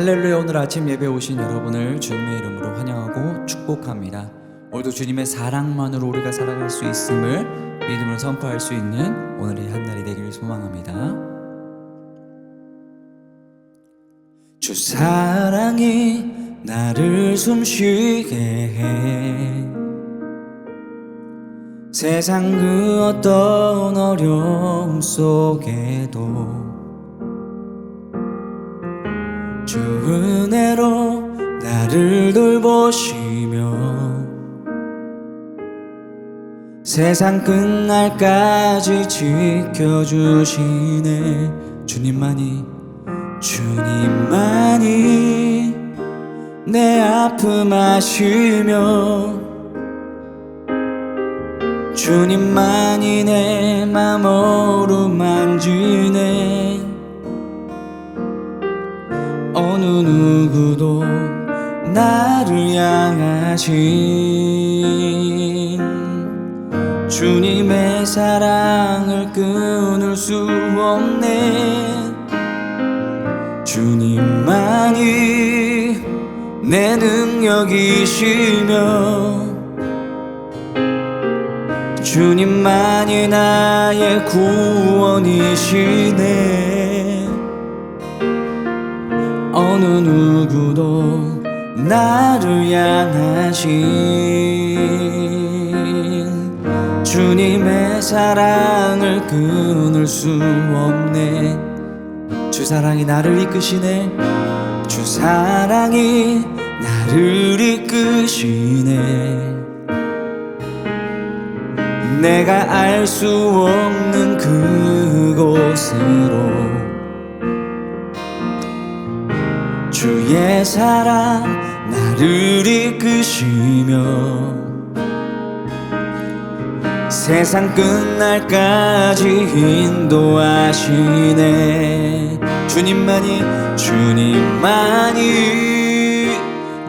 할렐루야 오늘 아침 예배 오신 여러분을 주님의 이름으로 환영하고 축복합니다. 오늘도 주님의 사랑만으로 우리가 살아갈 수 있음을 믿음으로 선포할 수 있는 오늘의 한 날이 되기를 소망합니다. 주 사랑이 나를 숨쉬게 해 세상 그 어떤 어려움 속에도 주 은혜로 나를 돌보시며 세상 끝날까지 지켜주시네. 주님만이 주님만이 내 아픔 아시며 주님만이 내맘 어루만지네 어느 누구도 나를 향하신 주님의 사랑을 끊을 수 없네 주님만이 내 능력이시며 주님만이 나의 구원이시네 어느 누구도 나를 향하신 주님의 사랑을 끊을 수 없네. 주 사랑이 나를 이끄시네. 주 사랑이 나를 이끄시네. 내가 알 수 없는 그곳으로 주의 사랑 나를 이끄시며 세상 끝날까지 인도하시네. 주님만이 주님만이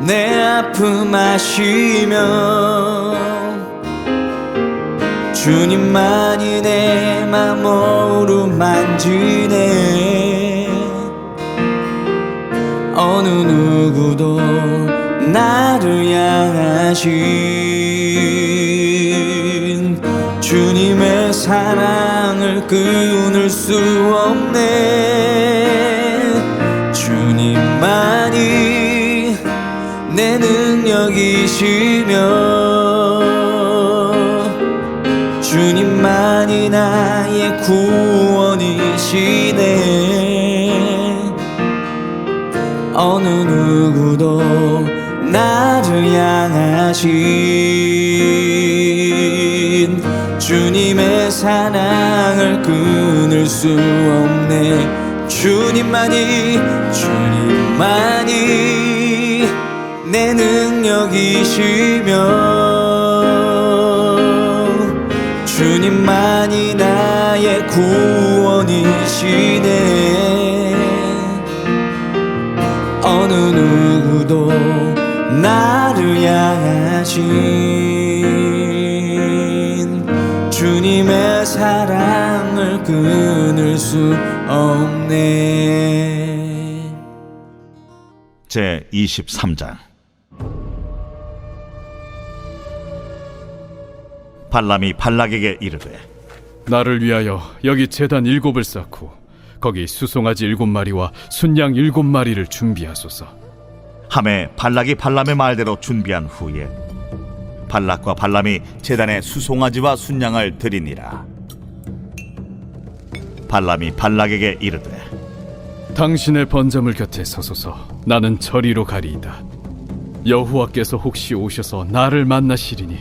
내 아픔 아시며 주님만이 내맘 어루만지네 어느 누구도 나를 향하신 주님의 사랑을 끊을 수 없네. 주님만이 내 능력이시며 주님만이 나의 구원 나를 향하신 주님의 사랑을 끊을 수 없네. 주님만이 주님만이 내 능력이시며 주님만이 나의 구원이시네 나를 향하신 주님의 사랑을 끊을 수 없네 제 23장 발람이 발락에게 이르되 나를 위하여 여기 재단 일곱을 쌓고 거기 수송아지 일곱 마리와 순양 일곱 마리를 준비하소서. 함에 발락이 발람의 말대로 준비한 후에 발락과 발람이 제단에 수송아지와 순양을 드리니라 발람이 발락에게 이르되 당신의 번제물 곁에 서소서. 나는 저리로 가리이다. 여호와께서 혹시 오셔서 나를 만나시리니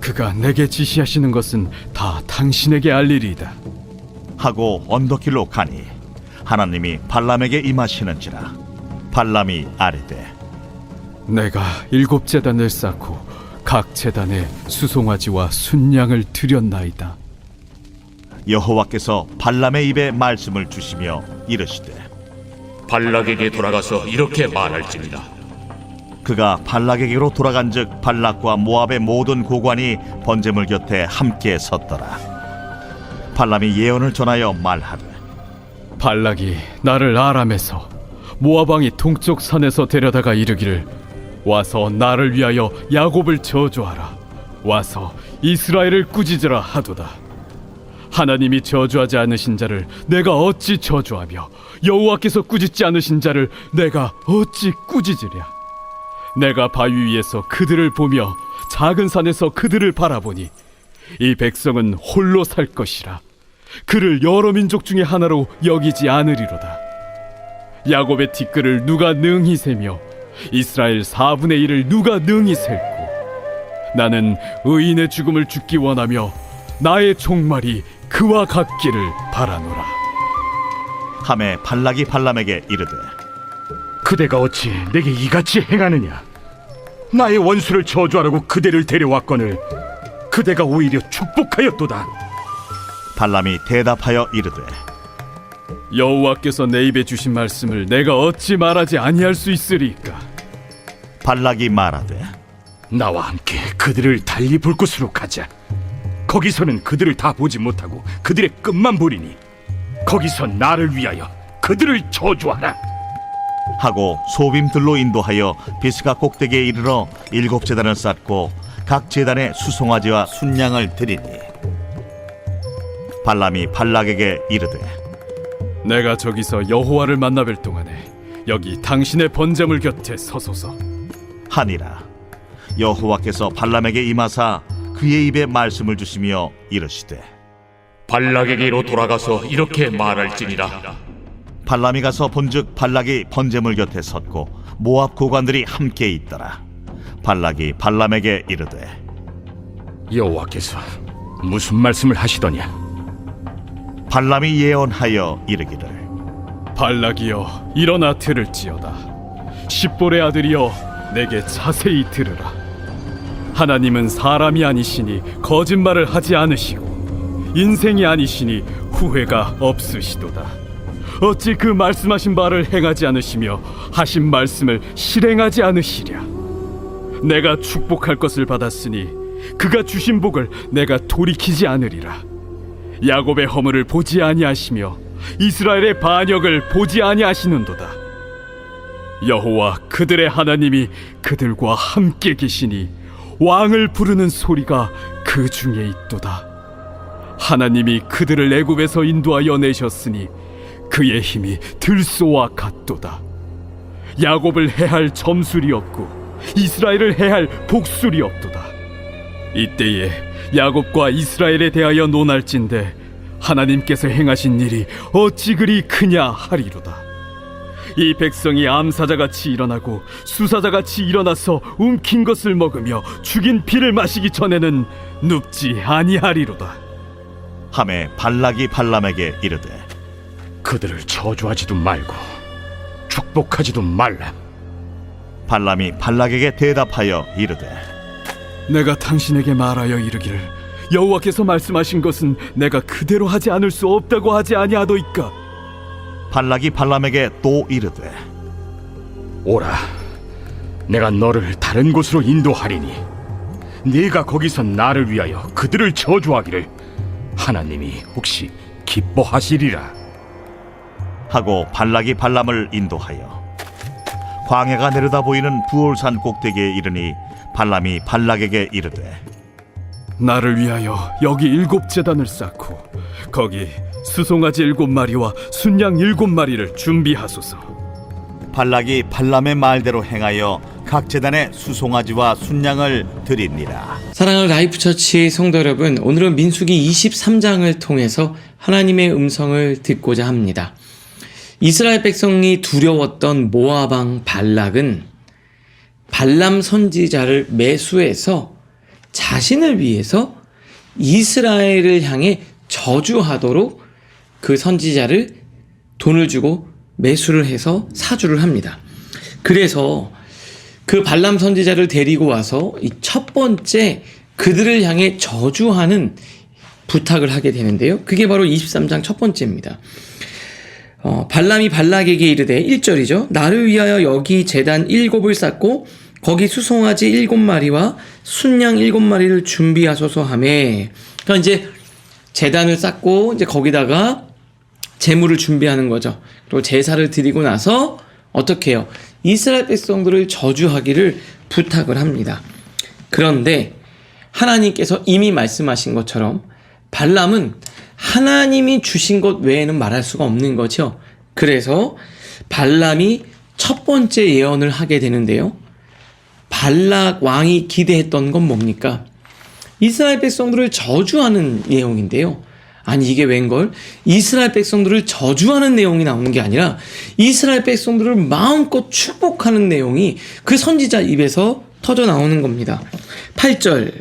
그가 내게 지시하시는 것은 다 당신에게 알리리이다. 하고 언덕길로 가니 하나님이 발람에게 임하시는지라 발람이 아뢰되 내가 일곱 재단을 쌓고 각 재단에 수송아지와 순양을 드렸나이다. 여호와께서 발람의 입에 말씀을 주시며 이르시되 발락에게 돌아가서 이렇게 말할지니라 그가 발락에게로 돌아간즉 발락과 모압의 모든 고관이 번제물 곁에 함께 섰더라. 발람이 예언을 전하여 말하되 발락이 나를 아람에서 모압 왕이 동쪽 산에서 데려다가 이르기를 와서 나를 위하여 야곱을 저주하라. 와서 이스라엘을 꾸짖으라 하도다. 하나님이 저주하지 않으신 자를 내가 어찌 저주하며 여호와께서 꾸짖지 않으신 자를 내가 어찌 꾸짖으랴? 내가 바위 위에서 그들을 보며 작은 산에서 그들을 바라보니 이 백성은 홀로 살 것이라. 그를 여러 민족 중에 하나로 여기지 않으리로다. 야곱의 티끌을 누가 능히 세며 이스라엘 4분의 1을 누가 능히 셀고 나는 의인의 죽음을 죽기 원하며 나의 종말이 그와 같기를 바라노라 함에 발락이 발람에게 이르되 그대가 어찌 내게 이같이 행하느냐? 나의 원수를 저주하라고 그대를 데려왔거늘 그대가 오히려 축복하였도다. 발람이 대답하여 이르되 여호와께서 내 입에 주신 말씀을 내가 어찌 말하지 아니할 수 있으리까 발락이 말하되 나와 함께 그들을 달리 볼 곳으로 가자. 거기서는 그들을 다 보지 못하고 그들의 끝만 보리니 거기서 나를 위하여 그들을 저주하라. 하고 소빔들로 인도하여 비스가 꼭대기에 이르러 일곱 제단을 쌓고 각 제단에 수송아지와 순양을 드리니 발람이 발락에게 이르되 내가 저기서 여호와를 만나뵐 동안에 여기 당신의 번제물 곁에 서소서 하니라. 여호와께서 발람에게 임하사 그의 입에 말씀을 주시며 이르시되 발락에게로 돌아가서 이렇게 말할지니라. 발람이 가서 본즉 발락이 번제물 곁에 섰고 모압 고관들이 함께 있더라. 발락이 발람에게 이르되 여호와께서 무슨 말씀을 하시더냐? 발람이 예언하여 이르기를 발락이여 일어나 들을지어다. 십볼의 아들이여 내게 자세히 들으라. 하나님은 사람이 아니시니 거짓말을 하지 않으시고 인생이 아니시니 후회가 없으시도다. 어찌 그 말씀하신 바를 행하지 않으시며 하신 말씀을 실행하지 않으시랴? 내가 축복할 것을 받았으니 그가 주신 복을 내가 돌이키지 않으리라. 야곱의 허물을 보지 아니하시며 이스라엘의 반역을 보지 아니하시는도다. 여호와 그들의 하나님이 그들과 함께 계시니 왕을 부르는 소리가 그 중에 있도다. 하나님이 그들을 애굽에서 인도하여 내셨으니 그의 힘이 들소와 같도다. 야곱을 해할 점술이 없고 이스라엘을 해할 복술이 없도다. 이때에 야곱과 이스라엘에 대하여 논할진대 하나님께서 행하신 일이 어찌 그리 크냐 하리로다. 이 백성이 암사자같이 일어나고 수사자같이 일어나서 움킨 것을 먹으며 죽인 피를 마시기 전에는 눕지 아니하리로다. 함에 발락이 발람에게 이르되 그들을 저주하지도 말고 축복하지도 말라. 발람이 발락에게 대답하여 이르되 내가 당신에게 말하여 이르기를 여호와께서 말씀하신 것은 내가 그대로 하지 않을 수 없다고 하지 아니하도이까 발락이 발람에게 또 이르되 오라, 내가 너를 다른 곳으로 인도하리니 네가 거기서 나를 위하여 그들을 저주하기를 하나님이 혹시 기뻐하시리라. 하고 발락이 발람을 인도하여 광야가 내려다 보이는 부올산 꼭대기에 이르니 발람이 발락에게 이르되 나를 위하여 여기 일곱 재단을 쌓고 거기 수송아지 일곱 마리와 순양 일곱 마리를 준비하소서 발락이 발람의 말대로 행하여 각 제단에 수송아지와 순양을 드리니라 사랑하는 라이프처치 성도 여러분, 오늘은 민수기 23장을 통해서 하나님의 음성을 듣고자 합니다. 이스라엘 백성이 두려웠던 모아방 발락은 발람 선지자를 매수해서 자신을 위해서 이스라엘을 향해 저주하도록 그 선지자를 돈을 주고 매수를 해서 사주를 합니다. 그래서 그 발람 선지자를 데리고 와서 이 첫 번째 그들을 향해 저주하는 부탁을 하게 되는데요. 그게 바로 23장 첫 번째입니다. 어, 발람이 발락에게 이르되 1절이죠. 나를 위하여 여기 재단 일곱을 쌓고 거기 수송아지 일곱 마리와 순양 일곱 마리를 준비하소서 하매. 그러니까 이제 재단을 쌓고 이제 거기다가 재물을 준비하는 거죠. 그리고 제사를 드리고 나서 어떻게 해요? 이스라엘 백성들을 저주하기를 부탁을 합니다. 그런데 하나님께서 이미 말씀하신 것처럼 발람은 하나님이 주신 것 외에는 말할 수가 없는 거죠. 그래서 발람이 첫 번째 예언을 하게 되는데요. 발락 왕이 기대했던 건 뭡니까? 이스라엘 백성들을 저주하는 내용인데요. 아니 이게 웬걸? 이스라엘 백성들을 저주하는 내용이 나오는 게 아니라 이스라엘 백성들을 마음껏 축복하는 내용이 그 선지자 입에서 터져 나오는 겁니다. 8절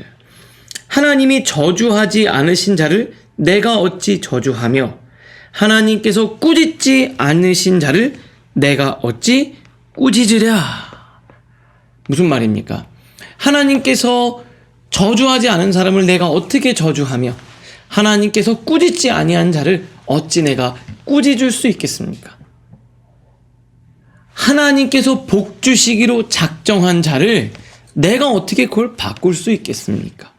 하나님이 저주하지 않으신 자를 내가 어찌 저주하며 하나님께서 꾸짖지 않으신 자를 내가 어찌 꾸짖으랴 무슨 말입니까? 하나님께서 저주하지 않은 사람을 내가 어떻게 저주하며 하나님께서 꾸짖지 아니한 자를 어찌 내가 꾸짖을 수 있겠습니까? 하나님께서 복 주시기로 작정한 자를 내가 어떻게 그걸 바꿀 수 있겠습니까?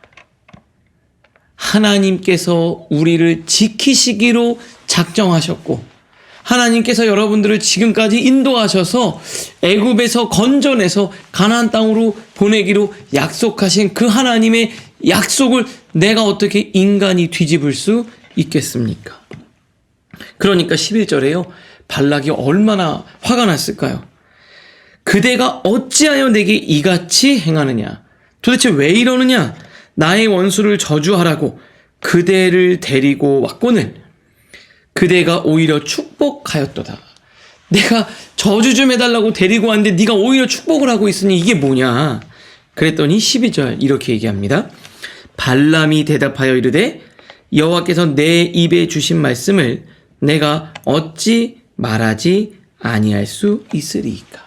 하나님께서 우리를 지키시기로 작정하셨고 하나님께서 여러분들을 지금까지 인도하셔서 애굽에서 건져내서 가나안 땅으로 보내기로 약속하신 그 하나님의 약속을 내가 어떻게 인간이 뒤집을 수 있겠습니까? 그러니까 11절에요. 발락이 얼마나 화가 났을까요? 그대가 어찌하여 내게 이같이 행하느냐? 도대체 왜 이러느냐? 나의 원수를 저주하라고 그대를 데리고 왔거늘 그대가 오히려 축복하였도다. 내가 저주 좀 해달라고 데리고 왔는데 네가 오히려 축복을 하고 있으니 이게 뭐냐? 그랬더니 12절 이렇게 얘기합니다. 발람이 대답하여 이르되 여호와께서 내 입에 주신 말씀을 내가 어찌 말하지 아니할 수 있으리까.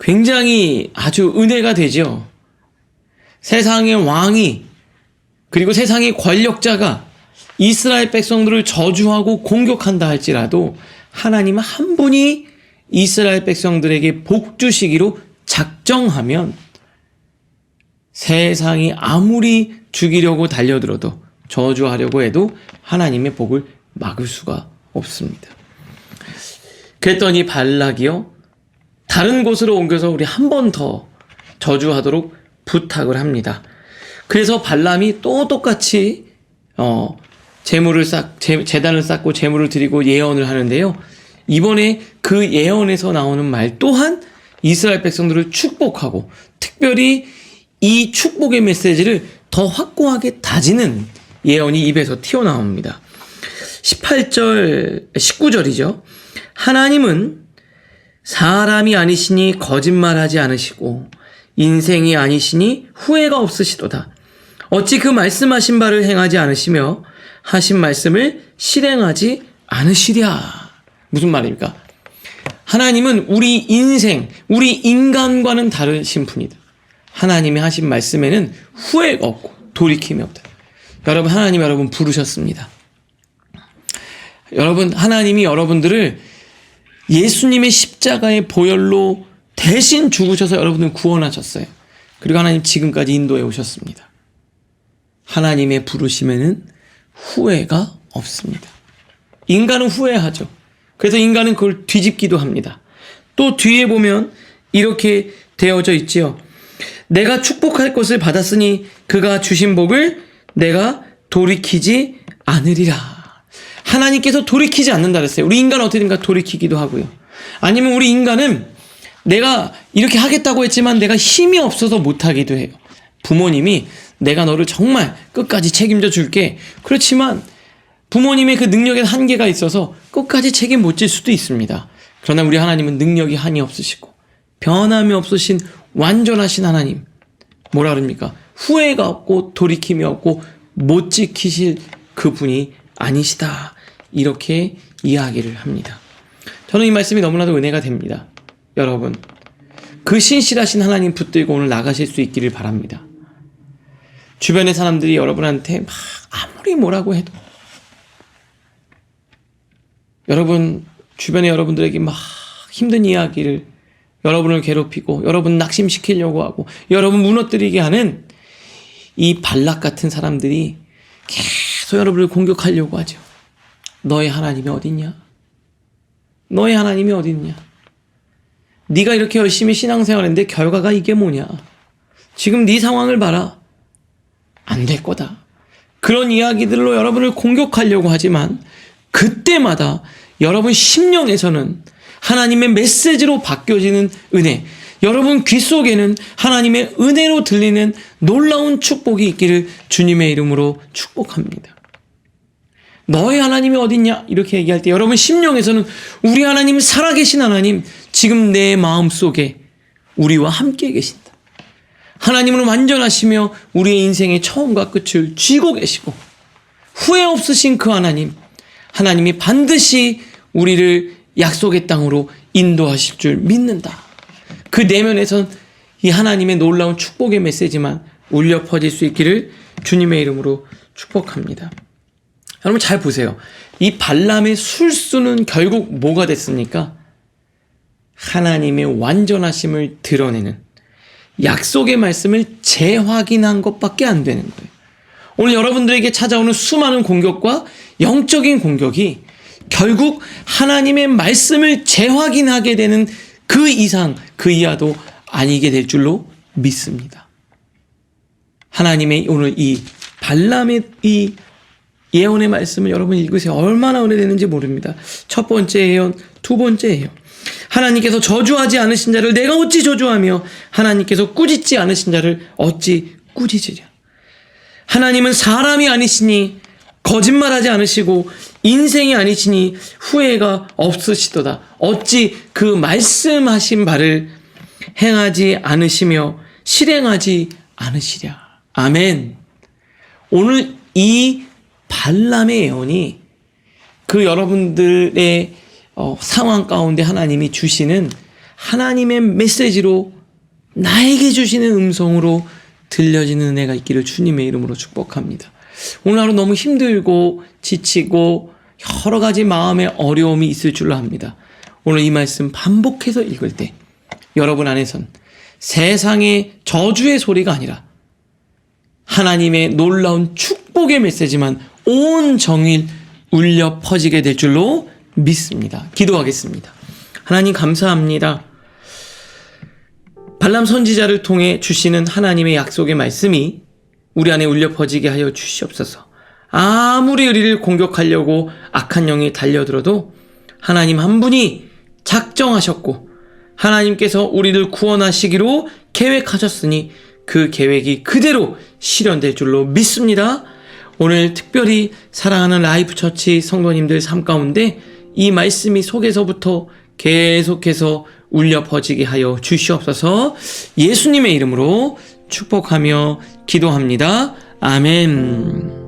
굉장히 아주 은혜가 되죠. 세상의 왕이 그리고 세상의 권력자가 이스라엘 백성들을 저주하고 공격한다 할지라도 하나님 한 분이 이스라엘 백성들에게 복 주시기로 작정하면 세상이 아무리 죽이려고 달려들어도 저주하려고 해도 하나님의 복을 막을 수가 없습니다. 그랬더니 발락이요 다른 곳으로 옮겨서 우리 한 번 더 저주하도록 부탁을 합니다. 그래서 발람이 또 똑같이 어 재물을 쌓 재, 재단을 쌓고 재물을 드리고 예언을 하는데요. 이번에 그 예언에서 나오는 말 또한 이스라엘 백성들을 축복하고 특별히 이 축복의 메시지를 더 확고하게 다지는 예언이 입에서 튀어나옵니다. 18절, 19절이죠. 하나님은 사람이 아니시니 거짓말하지 않으시고 인생이 아니시니 후회가 없으시도다. 어찌 그 말씀하신 바를 행하지 않으시며 하신 말씀을 실행하지 않으시랴. 무슨 말입니까? 하나님은 우리 인생, 우리 인간과는 다르신 분이다. 하나님이 하신 말씀에는 후회가 없고 돌이킴이 없다. 여러분, 하나님 여러분 부르셨습니다. 여러분, 하나님이 여러분들을 예수님의 십자가의 보혈로 대신 죽으셔서 여러분을 구원하셨어요. 그리고 하나님 지금까지 인도해 오셨습니다. 하나님의 부르심에는 후회가 없습니다. 인간은 후회하죠. 그래서 인간은 그걸 뒤집기도 합니다. 또 뒤에 보면 이렇게 되어져 있지요. 내가 축복할 것을 받았으니 그가 주신 복을 내가 돌이키지 않으리라. 하나님께서 돌이키지 않는다 그랬어요. 우리 인간은 어떻게든가 돌이키기도 하고요. 아니면 우리 인간은 내가 이렇게 하겠다고 했지만 내가 힘이 없어서 못하기도 해요. 부모님이 내가 너를 정말 끝까지 책임져 줄게. 그렇지만 부모님의 그 능력에 한계가 있어서 끝까지 책임 못 질 수도 있습니다. 그러나 우리 하나님은 능력이 한이 없으시고 변함이 없으신 완전하신 하나님. 뭐라 그럽니까? 후회가 없고 돌이킴이 없고 못 지키실 그분이 아니시다. 이렇게 이야기를 합니다. 저는 이 말씀이 너무나도 은혜가 됩니다. 여러분, 그 신실하신 하나님 붙들고 오늘 나가실 수 있기를 바랍니다. 주변의 사람들이 여러분한테 막 아무리 뭐라고 해도 여러분 주변에 여러분들에게 막 힘든 이야기를 여러분을 괴롭히고 여러분 낙심시키려고 하고 여러분 무너뜨리게 하는 이 발락 같은 사람들이 계속 여러분을 공격하려고 하죠. 너의 하나님이 어딨냐? 너의 하나님이 어디 있냐? 네가 이렇게 열심히 신앙생활했는데 결과가 이게 뭐냐? 지금 네 상황을 봐라. 안 될 거다. 그런 이야기들로 여러분을 공격하려고 하지만 그때마다 여러분 심령에서는 하나님의 메시지로 바뀌어지는 은혜, 여러분 귀 속에는 하나님의 은혜로 들리는 놀라운 축복이 있기를 주님의 이름으로 축복합니다. 너의 하나님이 어딨냐? 이렇게 얘기할 때 여러분 심령에서는 우리 하나님 살아계신 하나님 지금 내 마음 속에 우리와 함께 계신다. 하나님은 완전하시며 우리의 인생의 처음과 끝을 쥐고 계시고 후회 없으신 그 하나님 하나님이 반드시 우리를 약속의 땅으로 인도하실 줄 믿는다. 그 내면에선 이 하나님의 놀라운 축복의 메시지만 울려 퍼질 수 있기를 주님의 이름으로 축복합니다. 여러분 잘 보세요. 이 발람의 술수는 결국 뭐가 됐습니까? 하나님의 완전하심을 드러내는 약속의 말씀을 재확인한 것밖에 안 되는 거예요. 오늘 여러분들에게 찾아오는 수많은 공격과 영적인 공격이 결국 하나님의 말씀을 재확인하게 되는 그 이상, 그 이하도 아니게 될 줄로 믿습니다. 하나님의 오늘 이 발람의 이 예언의 말씀을 여러분 읽으세요. 얼마나 오래됐는지 모릅니다. 첫 번째 예언, 두 번째 예언. 하나님께서 저주하지 않으신 자를 내가 어찌 저주하며 하나님께서 꾸짖지 않으신 자를 어찌 꾸짖으랴. 하나님은 사람이 아니시니 거짓말하지 않으시고 인생이 아니시니 후회가 없으시도다. 어찌 그 말씀하신 바를 행하지 않으시며 실행하지 않으시랴. 아멘. 오늘 이 발람의 예언이 그 여러분들의 어, 상황 가운데 하나님이 주시는 하나님의 메시지로 나에게 주시는 음성으로 들려지는 은혜가 있기를 주님의 이름으로 축복합니다. 오늘 하루 너무 힘들고 지치고 여러 가지 마음의 어려움이 있을 줄로 압니다. 오늘 이 말씀 반복해서 읽을 때 여러분 안에선 세상의 저주의 소리가 아니라 하나님의 놀라운 축복의 메시지만 온 정일 울려 퍼지게 될 줄로 믿습니다. 기도하겠습니다. 하나님 감사합니다. 발람 선지자를 통해 주시는 하나님의 약속의 말씀이 우리 안에 울려 퍼지게 하여 주시옵소서. 아무리 우리를 공격하려고 악한 영이 달려들어도 하나님 한 분이 작정하셨고 하나님께서 우리를 구원하시기로 계획하셨으니 그 계획이 그대로 실현될 줄로 믿습니다. 오늘 특별히 사랑하는 라이프 처치 성도님들 삶 가운데 이 말씀이 속에서부터 계속해서 울려 퍼지게 하여 주시옵소서 예수님의 이름으로 축복하며 기도합니다. 아멘.